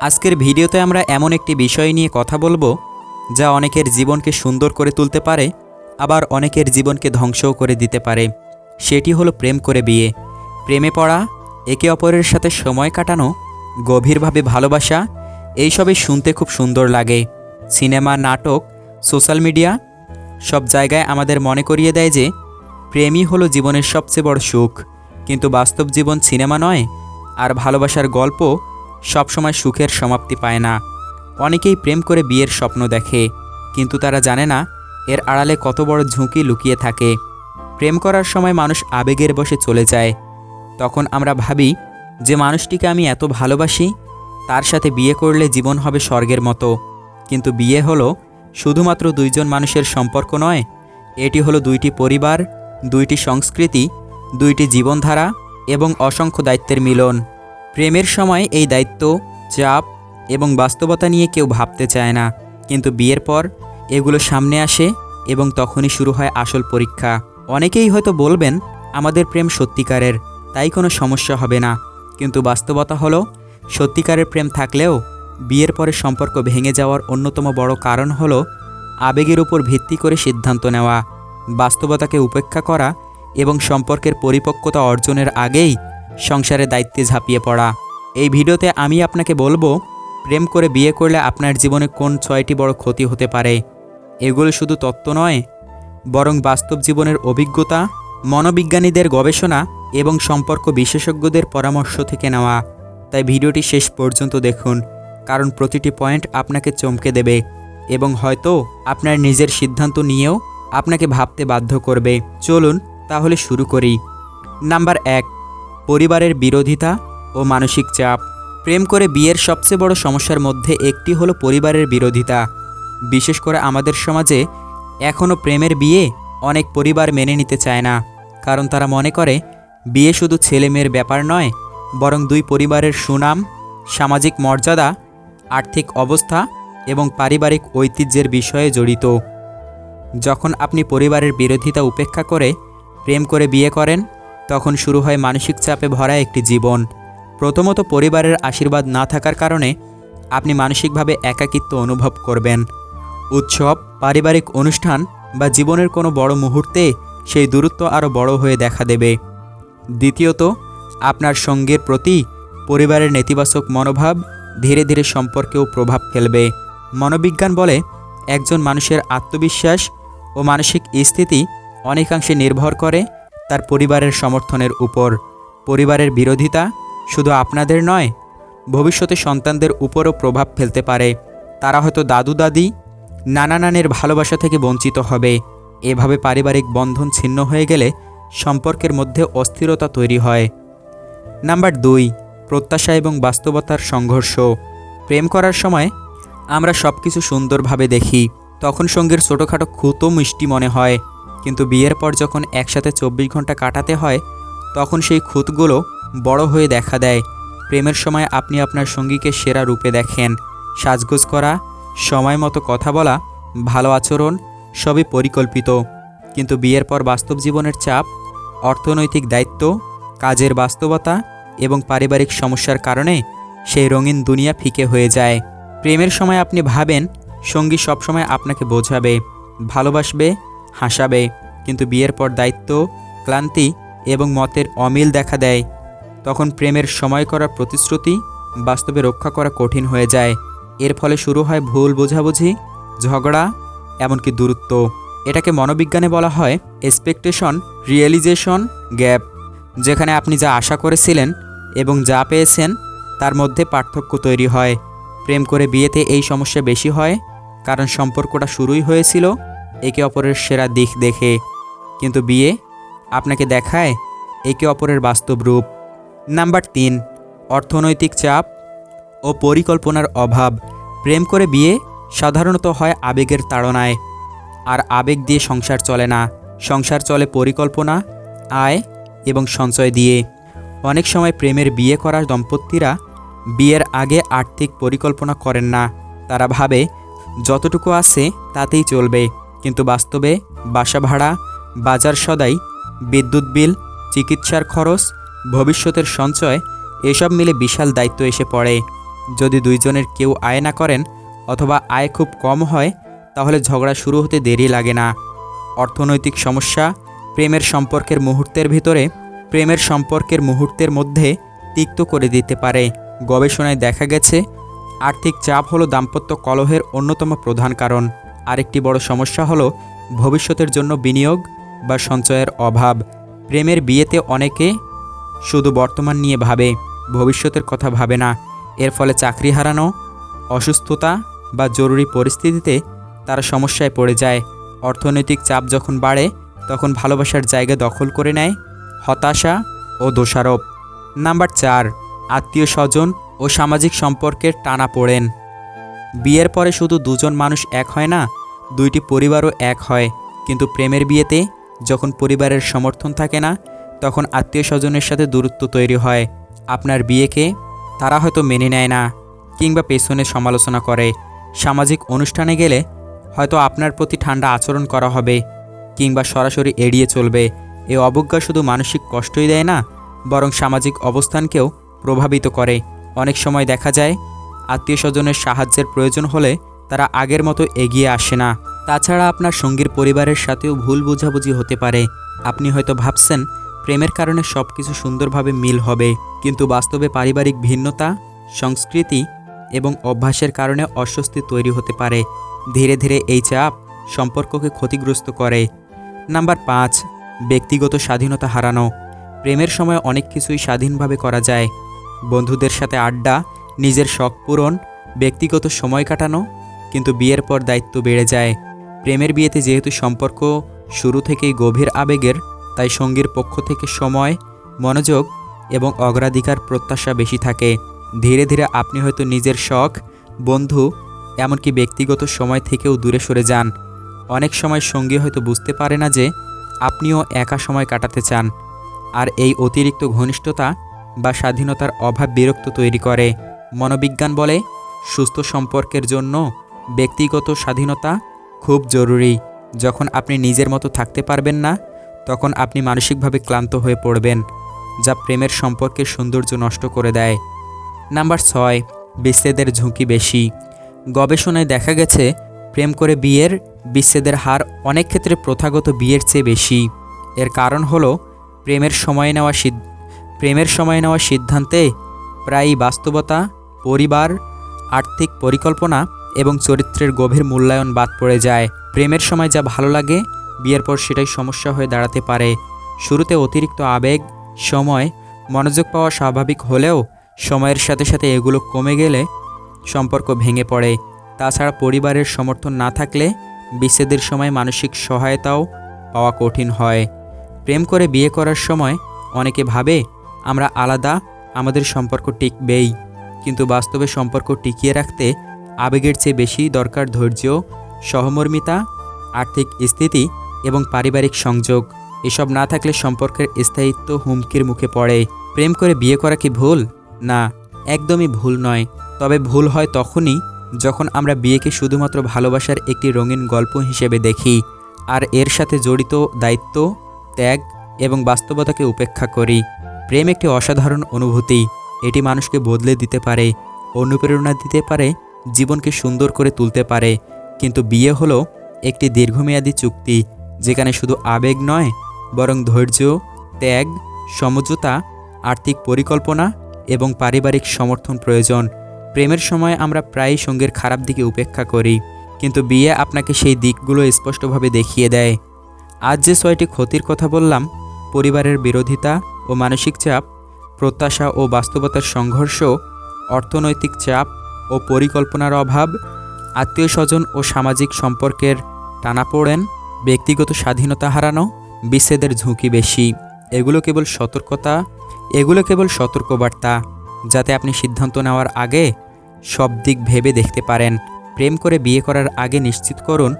আজকের ভিডিওতে আমরা এমন একটি বিষয় নিয়ে কথা বলব, যা অনেকের জীবনকে সুন্দর করে তুলতে পারে, আবার অনেকের জীবনকে ধ্বংসও করে দিতে পারে। সেটি হলো প্রেম করে বিয়ে। প্রেমে পড়া, একে অপরের সাথে সময় কাটানো, গভীরভাবে ভালোবাসা, এইসবই শুনতে খুব সুন্দর লাগে। সিনেমা, নাটক, সোশ্যাল মিডিয়া, সব জায়গায় আমাদের মনে করিয়ে দেয় যে, প্রেমই হলো জীবনের সবচেয়ে বড় সুখ। কিন্তু বাস্তব জীবন সিনেমা নয়, আর ভালোবাসার গল্প সবসময় সুখের সমাপ্তি পায় না। অনেকেই প্রেম করে বিয়ের স্বপ্ন দেখে, কিন্তু তারা জানে না, এর আড়ালে কত বড় ঝুঁকি লুকিয়ে থাকে। প্রেম করার সময় মানুষ আবেগের বসে চলে যায়। তখন আমরা ভাবি, যে মানুষটিকে আমি এত ভালোবাসি, তার সাথে বিয়ে করলে জীবন হবে স্বর্গের মতো। কিন্তু বিয়ে হলো শুধুমাত্র দুইজন মানুষের সম্পর্ক নয়, এটি হলো দুইটি পরিবার, দুইটি সংস্কৃতি, দুইটি জীবনধারা এবং অসংখ্য দায়িত্বের মিলন। প্রেমের সময় এই দায়িত্ব, চাপ এবং বাস্তবতা নিয়ে কেউ ভাবতে চায় না। কিন্তু বিয়ের পর এগুলো সামনে আসে এবং তখনই শুরু হয় আসল পরীক্ষা। অনেকেই হয়তো বলবেন, আমাদের প্রেম সত্যিকারের, তাই কোনো সমস্যা হবে না। কিন্তু বাস্তবতা হলো, সত্যিকারের প্রেম থাকলেও বিয়ের পরে সম্পর্ক ভেঙে যাওয়ার অন্যতম বড় কারণ হলো আবেগের উপর ভিত্তি করে সিদ্ধান্ত নেওয়া। বাস্তবতাকে উপেক্ষা করা এবং সম্পর্কের পরিপক্কতা অর্জনের আগেই সংসারের দায়িত্বে ঝাঁপিয়ে পড়া। এই ভিডিওতে আমি আপনাকে বলব, প্রেম করে বিয়ে করলে আপনার জীবনে কোন ছয়টি বড় ক্ষতি হতে পারে? এগুলো শুধু তত্ত্ব নয়, বরং বাস্তব জীবনের অভিজ্ঞতা, মনোবিজ্ঞানীদের গবেষণা এবং সম্পর্ক বিশেষজ্ঞদের পরামর্শ থেকে নেওয়া। তাই ভিডিওটি শেষ পর্যন্ত দেখুন, কারণ প্রতিটি পয়েন্ট আপনাকে চমকে দেবে এবং হয়তো আপনার নিজের সিদ্ধান্ত নিয়েও আপনাকে ভাবতে বাধ্য করবে। চলুন তাহলে শুরু করি। নাম্বার এক পরিবারের বিরোধিতা ও মানসিক চাপ। প্রেম করে বিয়ের সবচেয়ে বড় সমস্যার মধ্যে একটি হলো পরিবারের বিরোধিতা। বিশেষ করে আমাদের সমাজে এখনও প্রেমের বিয়ে অনেক পরিবার মেনে নিতে চায় না। কারণ তারা মনে করে, বিয়ে শুধু ছেলে মেয়ের ব্যাপার নয়, বরং দুই পরিবারের সুনাম, সামাজিক মর্যাদা, আর্থিক অবস্থা এবং পারিবারিক ঐতিহ্যের বিষয়ে জড়িত। যখন আপনি পরিবারের বিরোধিতা উপেক্ষা করে প্রেম করে বিয়ে করেন তখন শুরু হয় মানসিক চাপে ভরা একটি জীবন। প্রথমত পরিবারের আশীর্বাদ না থাকার কারণে আপনি মানসিকভাবে একাকিত্ব অনুভব করবেন। উৎসব, পারিবারিক অনুষ্ঠান বা জীবনের কোনো বড় মুহূর্তে সেই দূরত্ব আরও বড় হয়ে দেখা দেবে। দ্বিতীয়ত, আপনার সঙ্গের প্রতি পরিবারের নেতিবাচক মনোভাব ধীরে ধীরে সম্পর্কেও প্রভাব ফেলবে। মনোবিজ্ঞান বলে একজন মানুষের আত্মবিশ্বাস ও মানসিক স্থিতি অনেকাংশে নির্ভর করে তার পরিবারের সমর্থনের উপর। পরিবারের বিরোধিতা শুধু আপনাদের নয়, ভবিষ্যতে সন্তানদের উপরও প্রভাব ফেলতে পারে। তারা হয়তো দাদু, দাদি, নানা নানের ভালোবাসা থেকে বঞ্চিত হবে। এভাবে পারিবারিক বন্ধন ছিন্ন হয়ে গেলে সম্পর্কের মধ্যে অস্থিরতা তৈরি হয়। নাম্বার দুই, প্রত্যাশা এবং বাস্তবতার সংঘর্ষ। প্রেম করার সময় আমরা সব কিছু সুন্দরভাবে দেখি, তখন সঙ্গীর ছোটোখাটো খুঁতো মিষ্টি মনে হয়। কিন্তু বিয়ের পর যখন একসাথে চব্বিশ ঘণ্টা কাটাতে হয়, তখন সেই খুঁতগুলো বড় হয়ে দেখা দেয়। প্রেমের সময় আপনি আপনার সঙ্গীকে সেরা রূপে দেখেন। সাজগোজ করা, সময় মতো কথা বলা, ভালো আচরণ, সবই পরিকল্পিত। কিন্তু বিয়ের পর বাস্তব জীবনের চাপ, অর্থনৈতিক দায়িত্ব, কাজের বাস্তবতা এবং পারিবারিক সমস্যার কারণে সেই রঙিন দুনিয়া ফিকে হয়ে যায়। প্রেমের সময় আপনি ভাবেন, সঙ্গী সবসময় আপনাকে বোঝাবে, ভালোবাসবে হাসাবে, কিন্তু বিয়ের পর দায়িত্ব, ক্লান্তি এবং মতের অমিল দেখা দেয়। তখন প্রেমের সময় করা প্রতিশ্রুতি বাস্তবে রক্ষা করা কঠিন হয়ে যায়। এর ফলে শুরু হয় ভুল বোঝাবুঝি, ঝগড়া, এমনকি দূরত্ব। এটাকে মনোবিজ্ঞানে বলা হয় এক্সপেকটেশন রিয়েলিজেশন গ্যাপ যেখানে আপনি যা আশা করেছিলেন এবং যা পেয়েছেন, তার মধ্যে পার্থক্য তৈরি হয়। প্রেম করে বিয়েতে এই সমস্যা বেশি হয়, কারণ সম্পর্কটা শুরুই হয়েছিল একে অপরের সেরা দিক দেখে। কিন্তু বিয়ে আপনাকে দেখায় একে অপরের বাস্তব রূপ। নাম্বার তিন, অর্থনৈতিক চাপ ও পরিকল্পনার অভাব। প্রেম করে বিয়ে সাধারণত হয় আবেগের তাড়নায়। আর আবেগ দিয়ে সংসার চলে না। সংসার চলে পরিকল্পনা, আয় এবং সঞ্চয় দিয়ে। অনেক সময় প্রেমের বিয়ে করা দম্পতিরা বিয়ের আগে আর্থিক পরিকল্পনা করেন না। তারা ভাবে, যতটুকু আছে তাতেই চলবে। কিন্তু বাস্তবে বাসা ভাড়া, বাজার সদাই, বিদ্যুৎ বিল, চিকিৎসার খরচ, ভবিষ্যতের সঞ্চয়, এসব মিলে বিশাল দায়িত্ব এসে পড়ে। যদি দুইজনের কেউ আয় না করেন অথবা আয় খুব কম হয়, তাহলে ঝগড়া শুরু হতে দেরি লাগে না। অর্থনৈতিক সমস্যা, প্রেমের সম্পর্কের মুহূর্তের ভিতরে, প্রেমের সম্পর্কের মুহূর্তের মধ্যে তিক্ত করে দিতে পারে। গবেষণায় দেখা গেছে, আর্থিক চাপ হলো দাম্পত্য কলহের অন্যতম প্রধান কারণ। আরেকটি বড় সমস্যা হলো ভবিষ্যতের জন্য বিনিয়োগ বা সঞ্চয়ের অভাব। প্রেমের বিয়েতে অনেকে শুধু বর্তমান নিয়ে ভাবে, ভবিষ্যতের কথা ভাবে না। এর ফলে চাকরি হারানো, অসুস্থতা বা জরুরি পরিস্থিতিতে তারা সমস্যায় পড়ে যায়। অর্থনৈতিক চাপ যখন বাড়ে, তখন ভালোবাসার জায়গা দখল করে নেয় হতাশা ও দোষারোপ। নাম্বার চার, আত্মীয় স্বজন ও সামাজিক সম্পর্কের টানা পড়েন। বিয়ের পরে শুধু দুজন মানুষ এক হয় না, দুইটি পরিবারও এক হয়। কিন্তু প্রেমের বিয়েতে যখন পরিবারের সমর্থন থাকে না, তখন আত্মীয় স্বজনের সাথে দূরত্ব তৈরি হয়। আপনার বিয়েকে তারা হয়তো মেনে নেয় না, কিংবা পেছনে সমালোচনা করে। সামাজিক অনুষ্ঠানে গেলে হয়তো আপনার প্রতি ঠান্ডা আচরণ করা হবে, কিংবা সরাসরি এড়িয়ে চলবে। এ অবজ্ঞা শুধু মানসিক কষ্টই দেয় না, বরং সামাজিক অবস্থানকেও প্রভাবিত করে। অনেক সময় দেখা যায় আত্মীয় স্বজনের সাহায্যের প্রয়োজন হলে তারা আগের মতো এগিয়ে আসে না। তাছাড়া আপনার সঙ্গীর পরিবারের সাথেও ভুল বোঝাবুঝি হতে পারে। আপনি হয়তো ভাবছেন, প্রেমের কারণে সব কিছু সুন্দরভাবে মিল হবে, কিন্তু বাস্তবে পারিবারিক ভিন্নতা, সংস্কৃতি এবং অভ্যাসের কারণে অস্বস্তি তৈরি হতে পারে। ধীরে ধীরে এই চাপ সম্পর্ককে ক্ষতিগ্রস্ত করে। নাম্বার পাঁচ, ব্যক্তিগত স্বাধীনতা হারানো। প্রেমের সময় অনেক কিছুই স্বাধীনভাবে করা যায়। বন্ধুদের সাথে আড্ডা নিজের শখ পূরণ, ব্যক্তিগত সময় কাটানো, কিন্তু বিয়ের পর দায়িত্ব বেড়ে যায়। প্রেমের বিয়েতে যেহেতু সম্পর্ক শুরু থেকেই গভীর আবেগের, তাই সঙ্গীর পক্ষ থেকে সময়, মনোযোগ এবং অগ্রাধিকার প্রত্যাশা বেশি থাকে। ধীরে ধীরে আপনি হয়তো নিজের শখ, বন্ধু, এমনকি ব্যক্তিগত সময় থেকেও দূরে সরে যান। অনেক সময় সঙ্গী হয়তো বুঝতে পারে না যে, আপনিও একা সময় কাটাতে চান। আর এই অতিরিক্ত ঘনিষ্ঠতা বা স্বাধীনতার অভাব বিরক্ত তৈরি করে। মনোবিজ্ঞান বলে, সুস্থ সম্পর্কের জন্য ব্যক্তিগত স্বাধীনতা খুব জরুরি। যখন আপনি নিজের মতো থাকতে পারবেন না, তখন আপনি মানসিকভাবে ক্লান্ত হয়ে পড়বেন, যা প্রেমের সম্পর্কের সৌন্দর্য নষ্ট করে দেয়। নাম্বার ছয়, বিচ্ছেদের ঝুঁকি বেশি। গবেষণায় দেখা গেছে, প্রেম করে বিয়ের বিচ্ছেদের হার অনেক ক্ষেত্রে প্রথাগত বিয়ের চেয়ে বেশি। এর কারণ হলো, প্রেমের সময় নেওয়া প্রেমের সময় নেওয়া সিদ্ধান্তে প্রায়ই বাস্তবতা পরিবার, আর্থিক পরিকল্পনা এবং চরিত্রের গভীর মূল্যায়ন বাদ পড়ে যায়। প্রেমের সময় যা ভালো লাগে, বিয়ের পর সেটাই সমস্যা হয়ে দাঁড়াতে পারে। শুরুতে অতিরিক্ত আবেগ, সময়, মনোযোগ পাওয়া স্বাভাবিক হলেও সময়ের সাথে সাথে এগুলো কমে গেলে সম্পর্ক ভেঙে পড়ে। তাছাড়া পরিবারের সমর্থন না থাকলে বিচ্ছেদের সময় মানসিক সহায়তাও পাওয়া কঠিন হয়। প্রেম করে বিয়ে করার সময় অনেকে ভাবে, আমরা আলাদা, আমাদের সম্পর্ক টিকবেই। কিন্তু বাস্তবে সম্পর্ক টিকিয়ে রাখতে আবেগের চেয়ে বেশি দরকার ধৈর্য সহমর্মিতা, আর্থিক স্থিতি এবং পারিবারিক সংযোগ। এসব না থাকলে সম্পর্কের স্থায়িত্ব হুমকির মুখে পড়ে। প্রেম করে বিয়ে করা কি ভুল? না, একদমই ভুল নয়। তবে ভুল হয় তখনই যখন আমরা বিয়েকে শুধুমাত্র ভালোবাসার একটি রঙিন গল্প হিসেবে দেখি আর এর সাথে জড়িত দায়িত্ব, ত্যাগ এবং বাস্তবতাকে উপেক্ষা করি। প্রেম একটি অসাধারণ অনুভূতি। এটি মানুষকে বদলে দিতে পারে, অনুপ্রেরণা দিতে পারে, জীবনকে সুন্দর করে তুলতে পারে। কিন্তু বিয়ে হলো একটি দীর্ঘমেয়াদী চুক্তি, যেখানে শুধু আবেগ নয়, বরং ধৈর্য, ত্যাগ, সমঝোতা, আর্থিক পরিকল্পনা এবং পারিবারিক সমর্থন প্রয়োজন। প্রেমের সময় আমরা প্রায়ই সঙ্গীর খারাপ দিকে উপেক্ষা করি, কিন্তু বিয়ে আপনাকে সেই দিকগুলো স্পষ্টভাবে দেখিয়ে দেয়। আজ যে ছয়টি ক্ষতির কথা বললাম, পরিবারের বিরোধিতা ও মানসিক চাপ প্রত্যাশা ও বাস্তবতার সংঘর্ষ, অর্থনৈতিক চাপ ও পরিকল্পনার অভাব আত্মীয় স্বজন ও সামাজিক সম্পর্কের টানাপোড়েন, ব্যক্তিগত স্বাধীনতা হারানো, বিচ্ছেদের ঝুঁকি বেশি। এগুলো কেবল সতর্কতা, এগুলো কেবল সতর্কবার্তা, যাতে আপনি সিদ্ধান্ত নেওয়ার আগে সব দিক ভেবে দেখতে পারেন। প্রেম করে বিয়ে করার আগে নিশ্চিত করুন,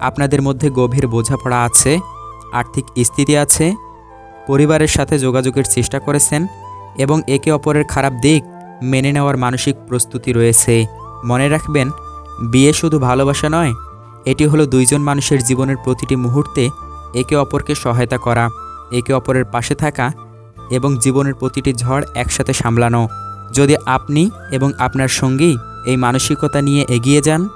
আপনাদের মধ্যে গভীর বোঝাপড়া আছে, আর্থিক স্থিতি আছে, পরিবারের সাথে যোগাযোগের চেষ্টা করেছেন এবং একে অপরের খারাপ দিক মেনে নেওয়ার মানসিক প্রস্তুতি রয়েছে। মনে রাখবেন, বিয়ে শুধু ভালোবাসা নয়, এটি হলো দুইজন মানুষের জীবনের প্রতিটি মুহূর্তে একে অপরকে সহায়তা করা, একে অপরের পাশে থাকা এবং জীবনের প্রতিটি ঝড় একসাথে সামলানো। যদি আপনি এবং আপনার সঙ্গী এই মানসিকতা নিয়ে এগিয়ে যান,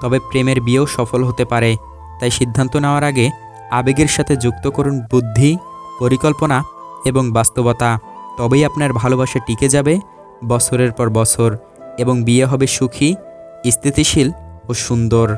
তবে প্রেমের বিয়েও সফল হতে পারে। তাই সিদ্ধান্ত নেওয়ার আগে আবেগের সাথে যুক্ত করুন বুদ্ধি, পরিকল্পনা এবং বাস্তবতা। তবেই আপনার ভালোবাসা টিকে যাবে, বছরের পর বছর, এবং বিয়ে হবে সুখী, স্থিতিশীল ও সুন্দর।